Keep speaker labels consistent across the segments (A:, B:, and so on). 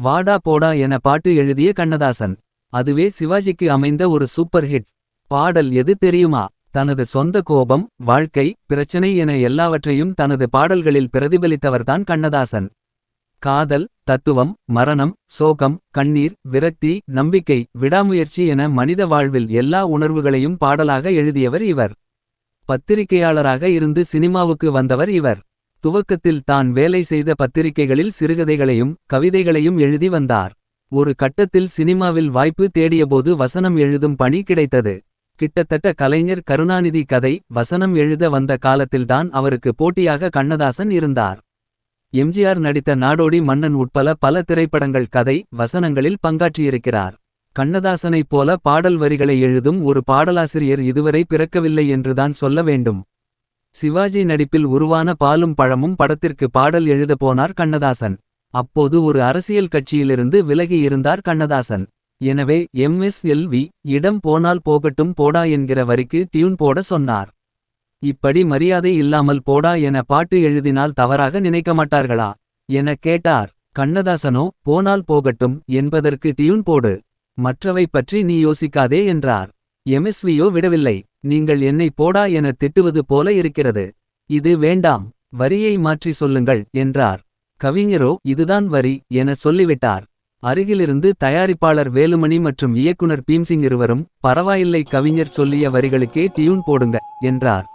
A: வாடா போடா என பாட்டு எழுதிய கண்ணதாசன். அதுவே சிவாஜிக்கு அமைந்த ஒரு சூப்பர் ஹிட். பாடல் எது தெரியுமா? தனது சொந்த கோபம் வாழ்க்கை பிரச்சனை என எல்லாவற்றையும் தனது பாடல்களில் பிரதிபலித்தவர்தான் கண்ணதாசன். காதல் தத்துவம் மரணம் சோகம் கண்ணீர் விரக்தி நம்பிக்கை விடாமுயற்சி என மனித வாழ்வில் எல்லா உணர்வுகளையும் பாடலாக எழுதியவர் இவர். பத்திரிகையாளராக இருந்து சினிமாவுக்கு வந்தவர் இவர். துவக்கத்தில் தான் வேலை செய்த பத்திரிகைகளில் சிறுகதைகளையும் கவிதைகளையும் எழுதி வந்தார். ஒரு கட்டத்தில் சினிமாவில் வாய்ப்பு தேடியபோது வசனம் எழுதும் பணி கிடைத்தது. கிட்டத்தட்ட கலைஞர் கருணாநிதி கதை வசனம் எழுத வந்த காலத்தில்தான் அவருக்கு போட்டியாக கண்ணதாசன் இருந்தார். எம்ஜிஆர் நடித்த நாடோடி மன்னன் உட்பல பல திரைப்படங்கள் கதை வசனங்களில் பங்காற்றியிருக்கிறார். கண்ணதாசனைப் போல பாடல் வரிகளை எழுதும் ஒரு பாடலாசிரியர் இதுவரை பிறக்கவில்லை என்றுதான் சொல்ல வேண்டும். சிவாஜி நடிப்பில் உருவான பாலும் பழமும் படத்திற்கு பாடல் எழுத போனார் கண்ணதாசன். அப்போது ஒரு அரசியல் கட்சியிலிருந்து விலகி இருந்தார் கண்ணதாசன். எனவே எம்எஸ்எல்வி இடம் போனால் போகட்டும் போடா என்கிற வரிக்கு டியூன் போட சொன்னார். இப்படி மரியாதை இல்லாமல் போடா என பாட்டு எழுதினால் தவறாக நினைக்க மாட்டார்களா? என கேட்டார். கண்ணதாசனோ போனால் போகட்டும் என்பதற்கு டியூன் போடு. மற்றவை பற்றி நீ யோசிக்காதே என்றார். எம்எஸ்வியோ விடவில்லை. நீங்கள் என்னை போடா என திட்டுவது போல இருக்கிறது. இது வேண்டாம். வரியை மாற்றி சொல்லுங்கள் என்றார். கவிஞரோ இதுதான் வரி என சொல்லிவிட்டார். அருகிலிருந்து தயாரிப்பாளர் வேலுமணி மற்றும் இயக்குனர் பீம்சிங் இருவரும் பரவாயில்லை கவிஞர் சொல்லிய வரிகளுக்கே டியூன் போடுங்க என்றார்.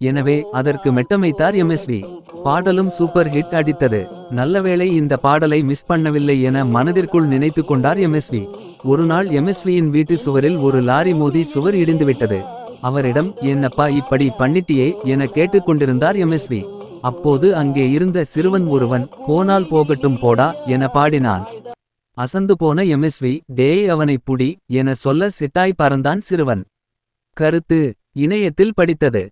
A: எனவே அதற்கு மெட்டமைத்தார் எம்எஸ்வி. பாடலும் சூப்பர் ஹிட் அடித்தது. நல்லவேளை இந்த பாடலை மிஸ் பண்ணவில்லை என மனதிற்குள் நினைத்து கொண்டார் எம்எஸ்வி. ஒருநாள் எம்எஸ்வியின் வீட்டு சுவரில் ஒரு லாரி மோதி சுவர் இடிந்துவிட்டது. அவரிடம் என்னப்பா இப்படி பண்ணிட்டியே? என கேட்டுக்கொண்டிருந்தார் எம்எஸ்வி. அப்போது அங்கே இருந்த சிறுவன் ஒருவன் போனால் போகட்டும் போடா என பாடினான். அசந்து போன எம்எஸ்வி டேய் அவனை புடி என சொல்ல சிட்டாய் பறந்தான் சிறுவன். கருத்து இணையத்தில் படித்தது.